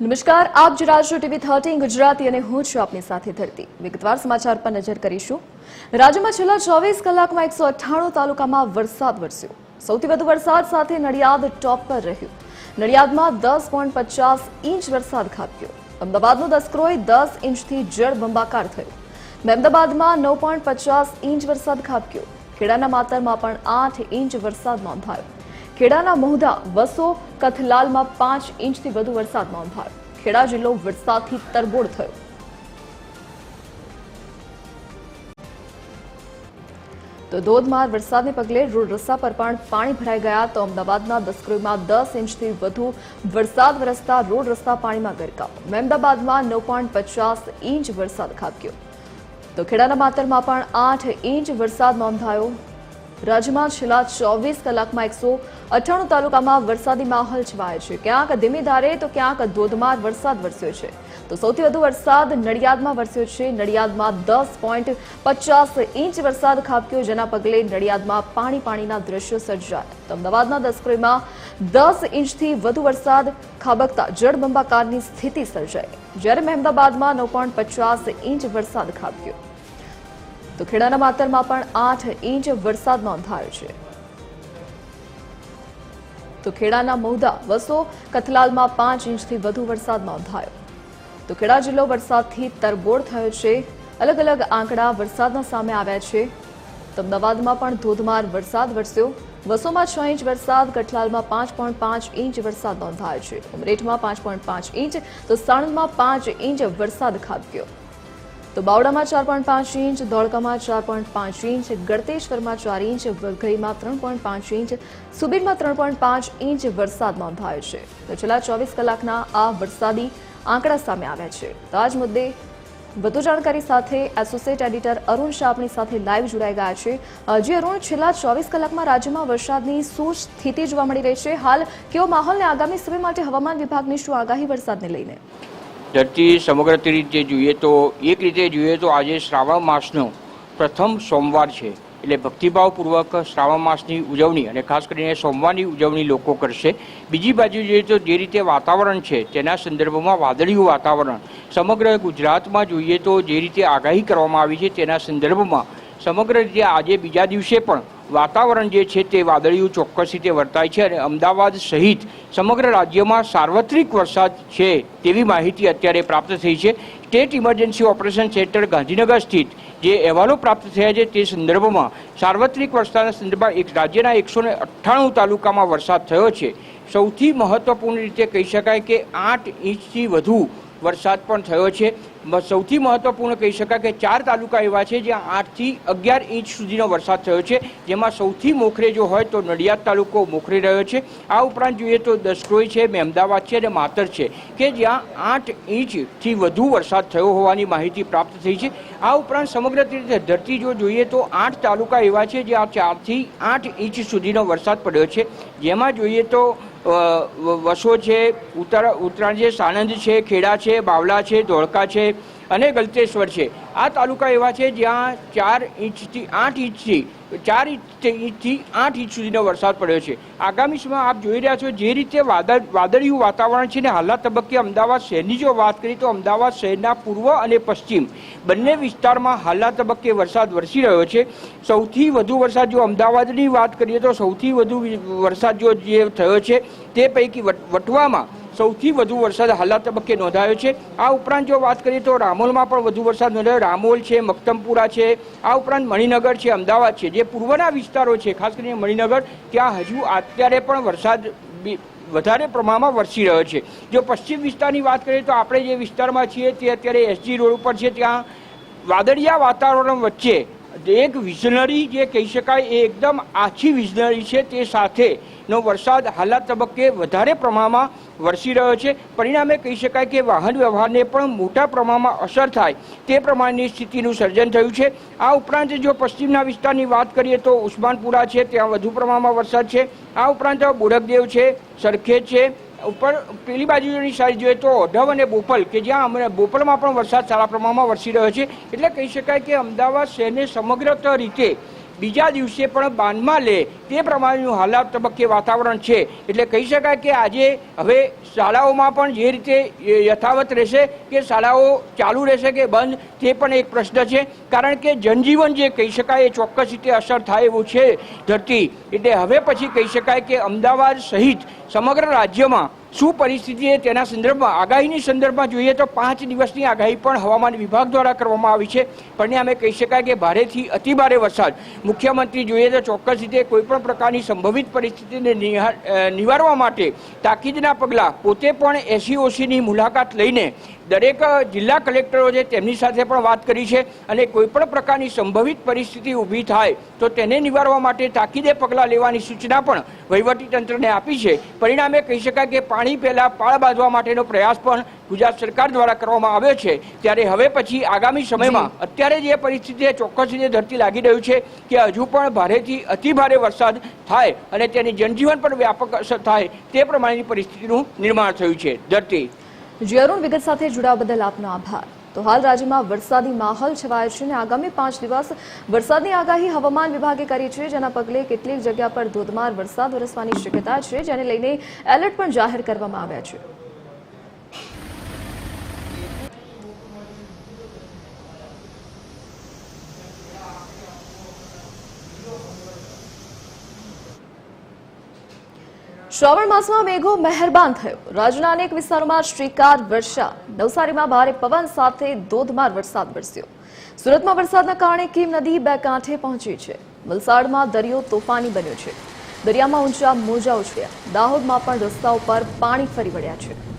નમસ્કાર, આપ જોઈ ટીવી થર્ટીન ગુજરાતી અને હું છું આપની સાથે ધરતી. વિગતવાર સમાચાર પર નજર કરીશું. રાજ્યમાં છેલ્લા ચોવીસ કલાકમાં એકસો અઠ્ઠાણું તાલુકામાં વરસાદ વરસ્યો. સૌથી વધુ વરસાદ સાથે નડિયાદ ટોપ પર રહ્યું. નડિયાદમાં દસ પોઈન્ટ પચાસ ઇંચ વરસાદ ખાબક્યો. અમદાવાદનો દસક્રોય દસ ઇંચથી જળબંબાકાર થયો. મહેમદાબાદમાં નવ પોઈન્ટ પચાસ ઇંચ વરસાદ ખાબક્યો. ખેડાના માતરમાં પણ આઠ ઇંચ વરસાદ નોંધાયો. ખેડાના મોહદા વસો કથલાલમાં પાંચ ઇંચથી વધુ વરસાદ નોંધાયો ખેડા જિલ્લો વરસાદથી તરબોળ થયો. તો ધોધમાર વરસાદને પગલે રોડ રસ્તા પર પણ પાણી ભરાઈ ગયા તો અમદાવાદના દસક્રોઈમાં દસ ઇંચથી વધુ વરસાદ વરસતા રોડ રસ્તા પાણીમાં ગરકાવ. મહેમદાબાદમાં નવ પોઈન્ટ પચાસ ઇંચ વરસાદ ખાબક્યો. તો ખેડાના માતરમાં પણ આઠ ઇંચ વરસાદ નોંધાયો રાજ્યમાં છેલ્લા ચોવીસ કલાકમાં એકસો અઠ્ઠાણું તાલુકામાં વરસાદી માહોલ છવાયો છે. ક્યાંક ધીમી ધારે તો ક્યાંક ધોધમાર વરસાદ વરસ્યો છે. તો સૌથી વધુ વરસાદ નડિયાદમાં વરસ્યો છે. નડિયાદમાં દસ પોઈન્ટ પચાસ ઇંચ વરસાદ ખાબક્યો, જેના પગલે નડિયાદમાં પાણી પાણીના દ્રશ્યો સર્જાયા. તો અમદાવાદના દસક્રોઈમાં દસ ઇંચથી વધુ વરસાદ ખાબકતા જળબંબાકારની સ્થિતિ સર્જાઈ. જ્યારે મહેમદાબાદમાં નવ પોઈન્ટ પચાસ ઇંચ વરસાદ ખાબક્યો. તો ખેડાના માતરમાં પણ આઠ ઇંચ વરસાદ નોંધાયો છે. તો ખેડાના મૌદા વસો, કથલાલમાં પાંચ ઇંચથી વધુ વરસાદ નોંધાયો. તો ખેડા જિલ્લો વરસાદથી તરબોળ થયો છે. અલગ અલગ આંકડા વરસાદના સામે આવ્યા છે. તો અમદાવાદમાં પણ ધોધમાર વરસાદ વરસ્યો. વસોમાં છ ઇંચ વરસાદ, કઠલાલમાં પાંચ પોઈન્ટ પાંચ ઇંચ વરસાદ નોંધાયો છે. ઉમરેઠમાં પાંચ પોઈન્ટ પાંચ ઇંચ, તો સાણંદમાં પાંચ ઇંચ વરસાદ ખાબક્યો. તો બાવડામાં ચાર પોઈન્ટ પાંચ ઇંચ, ધોળકામાં ચાર પોઈન્ટ પાંચ ઇંચ, ગળતેશ્વરમાં ચાર ઇંચ, વઘઈમાં ત્રણ પોઈન્ટ પાંચ ઇંચ, સુબીરમાં ત્રણ પોઈન્ટ પાંચ ઇંચ વરસાદ નોંધાયો છે. તો છેલ્લા ચોવીસ કલાકના આ વરસાદી આંકડા સામે આવ્યા છે. તો આ જ મુદ્દે વધુ જાણકારી સાથે એસોસિએટ એડિટર અરુણ શાહ આપણી સાથે લાઈવ જોડાઈ ગયા છે. જે અરુણ, છેલ્લા ચોવીસ કલાકમાં રાજ્યમાં વરસાદની શું સ્થિતિ જોવા મળી રહી છે? હાલ કેવો માહોલ ને આગામી સમય માટે હવામાન વિભાગની શું આગાહી વરસાદને લઈને? ધરતી સમગ્ર રીતે જોઈએ તો, એક રીતે જોઈએ તો આજે શ્રાવણ માસનો પ્રથમ સોમવાર છે. એટલે ભક્તિભાવપૂર્વક શ્રાવણ માસની ઉજવણી અને ખાસ કરીને સોમવારની ઉજવણી લોકો કરશે. બીજી બાજુ જોઈએ તો જે રીતે વાતાવરણ છે, તેના સંદર્ભમાં વાદળિયું વાતાવરણ સમગ્ર ગુજરાતમાં જોઈએ તો જે રીતે આગાહી કરવામાં આવી છે, તેના સંદર્ભમાં સમગ્ર રીતે આજે બીજા દિવસે પણ વાતાવરણ જે છે તે વાદળિયું ચોક્કસ રીતે વર્તાય છે અને અમદાવાદ સહિત સમગ્ર રાજ્યમાં સાર્વત્રિક વરસાદ છે તેવી માહિતી અત્યારે પ્રાપ્ત થઈ છે. State emergency operation centre Gandhinagar સ્થિત જે અહેવાલો પ્રાપ્ત થયા છે તે સંદર્ભમાં સાર્વત્રિક વરસાદના સંદર્ભમાં એક રાજ્યના એકસો અઠ્ઠાણું તાલુકામાં વરસાદ થયો છે. સૌથી મહત્વપૂર્ણ રીતે કહી શકાય કે આઠ ઇંચથી વધુ વરસાદ પણ થયો છે. સૌથી મહત્વપૂર્ણ કહી શકાય કે ચાર તાલુકા એવા છે જ્યાં આઠથી અગિયાર ઇંચ સુધીનો વરસાદ થયો છે. જેમાં સૌથી મોખરે જો હોય તો નડિયાદ તાલુકો મોખરે રહ્યો છે. આ ઉપરાંત જોઈએ તો દસક્રોઈ છે મહેમદાવાદ છે અને માતર છે કે જ્યાં આઠ ઇંચથી વધુ વરસાદ થયો હોવાની માહિતી પ્રાપ્ત થઈ છે. આ ઉપરાંત સમગ્ર રીતે ધરતી જો જોઈએ તો આઠ તાલુકા એવા છે જ્યાં ચારથી આઠ ઇંચ સુધીનો વરસાદ પડ્યો છે. જેમાં જોઈએ તો વસો છે, ઉત્તર, ઉત્તરાયણ છે, સાણંદ છે, ખેડા છે બાવલા છે, ધોળકા છે અને ગલતેશ્વર છે. આ તાલુકા એવા છે જ્યાં ચાર ઇંચથી આઠ ઇંચથી, ચાર ઇંચ ઇંચથી આઠ ઇંચ સુધીનો વરસાદ પડ્યો છે. આગામી સમયમાં આપ જોઈ રહ્યા છો જે રીતે વાદળ, વાદળિયું વાતાવરણ છે ને હાલના તબક્કે અમદાવાદ શહેરની જો વાત કરીએ તો અમદાવાદ શહેરના પૂર્વ અને પશ્ચિમ બંને વિસ્તારમાં હાલના તબક્કે વરસાદ વરસી રહ્યો છે. સૌથી વધુ વરસાદ જો અમદાવાદની વાત કરીએ તો સૌથી વધુ વરસાદ જો જે થયો છે તે પૈકી વટ- વટવામાં સૌથી વધુ વરસાદ હાલના તબક્કે નોંધાયો છે. આ ઉપરાંત જો વાત કરીએ તો રામોલમાં પણ વધુ વરસાદ નોંધાયો. રામોલ છે મક્તમપુરા છે, આ ઉપરાંત મણિનગર છે, અમદાવાદ છે. જે પૂર્વના વિસ્તારો છે, ખાસ કરીને મણિનગર, ત્યાં હજુ અત્યારે પણ વરસાદ વધારે પ્રમાણમાં વરસી રહ્યો છે. જો પશ્ચિમ વિસ્તારની વાત કરીએ તો આપણે જે વિસ્તારમાં છીએ તે અત્યારે એસજી રોડ ઉપર છે. ત્યાં વાદળિયા વાતાવરણ વચ્ચે એક વિઝનરી જે કહી શકાય, એ એકદમ આછી વિઝનરી છે તે સાથેનો વરસાદ હાલના તબક્કે વધારે પ્રમાણમાં વરસી રહ્યો છે. પરિણામે કહી શકાય કે વાહન વ્યવહારને પણ મોટા પ્રમાણમાં અસર થાય તે પ્રમાણની સ્થિતિનું સર્જન થયું છે. આ ઉપરાંત જો પશ્ચિમના વિસ્તારની વાત કરીએ તો ઉસ્માનપુરા છે, ત્યાં વધુ પ્રમાણમાં વરસાદ છે. આ ઉપરાંત બોડકદેવ છે, સરખેજ છે ઉપર પેલી બાજુની સાઈડ જોઈએ તો ઓઢવ અને બોપલ, કે જ્યાં અમને બોપલમાં પણ વરસાદ સારા પ્રમાણમાં વરસી રહ્યો છે. એટલે કહી શકાય કે અમદાવાદ શહેરને સમગ્ર રીતે બીજા દિવસે પણ બાંધમાં લે. તે પ્રમાણેનું હાલાત તબક્કે વાતાવરણ છે. એટલે કહી શકાય કે આજે હવે શાળાઓમાં પણ જે રીતે યથાવત રહેશે કે શાળાઓ ચાલુ રહેશે કે બંધ, તે પણ એક પ્રશ્ન છે. કારણ કે જનજીવન જે કહી શકાય એ ચોક્કસ રીતે અસર થાય એવું છે ધરતી. એટલે હવે પછી કહી શકાય કે અમદાવાદ સહિત સમગ્ર રાજ્યમાં શું પરિસ્થિતિ તેના સંદર્ભમાં? આગાહીની સંદર્ભમાં જોઈએ તો પાંચ દિવસની આગાહી પણ હવામાન વિભાગ દ્વારા કરવામાં આવી છે. પરિણામે કહી શકાય કે ભારેથી અતિભારે વરસાદ. મુખ્યમંત્રી જોઈએ તો ચોક્કસ રીતે કોઈ પણ પ્રકારની સંભવિત પરિસ્થિતિને નિવારવા માટે તાકીદના પગલાં પોતે પણ એસસીઓસીની મુલાકાત લઈને દરેક જિલ્લા કલેક્ટરો છે તેમની સાથે પણ વાત કરી છે અને કોઈ પણ પ્રકારની સંભવિત પરિસ્થિતિ ઊભી થાય તો તેને નિવારવા માટે તાકીદે પગલાં લેવાની સૂચના પણ વહીવટીતંત્રને આપી છે. પરિણામે કહી શકાય કે પાણી પહેલાં પાળ બાંધવા માટેનો પ્રયાસ પણ ગુજરાત સરકાર દ્વારા કરવામાં આવ્યો છે. ત્યારે હવે પછી આગામી સમયમાં અત્યારે જે પરિસ્થિતિ ચોક્કસ રીતે ધરતી લાગી રહ્યું છે કે હજુ પણ ભારેથી અતિભારે વરસાદ થાય અને તેની જનજીવન પર વ્યાપક અસર થાય તે પ્રમાણેની પરિસ્થિતિનું નિર્માણ થયું છે. ધરતી જી, અરુણ, વિગત સાથે જોડાવા બદલ આપનો આભાર. તો હાલ રાજ્યમાં વરસાદી માહોલ છવાયો છે અને આગામી પાંચ દિવસ વરસાદની આગાહી હવામાન વિભાગે કરી છે, જેના પગલે કેટલીક જગ્યા પર ધોધમાર વરસાદ વરસવાની શક્યતા છે, જેને લઈને એલર્ટ પણ જાહેર કરવામાં આવ્યા છે. શ્રાવણ માસમાં મેઘો મહેરબાન થયો. રાજ્યના અનેક વિસ્તારોમાં શ્રીકાર વર્ષા. નવસારીમાં ભારે પવન સાથે ધોધમાર વરસાદ વરસ્યો. સુરતમાં વરસાદના કારણે કીમ નદી બે કાંઠે પહોંચી છે. વલસાડમાં દરિયો તોફાની બન્યો છે. દરિયામાં ઊંચા મોજા ઉછળ્યા દાહોદમાં પણ રસ્તાઓ પર પાણી ફરી વળ્યા છે.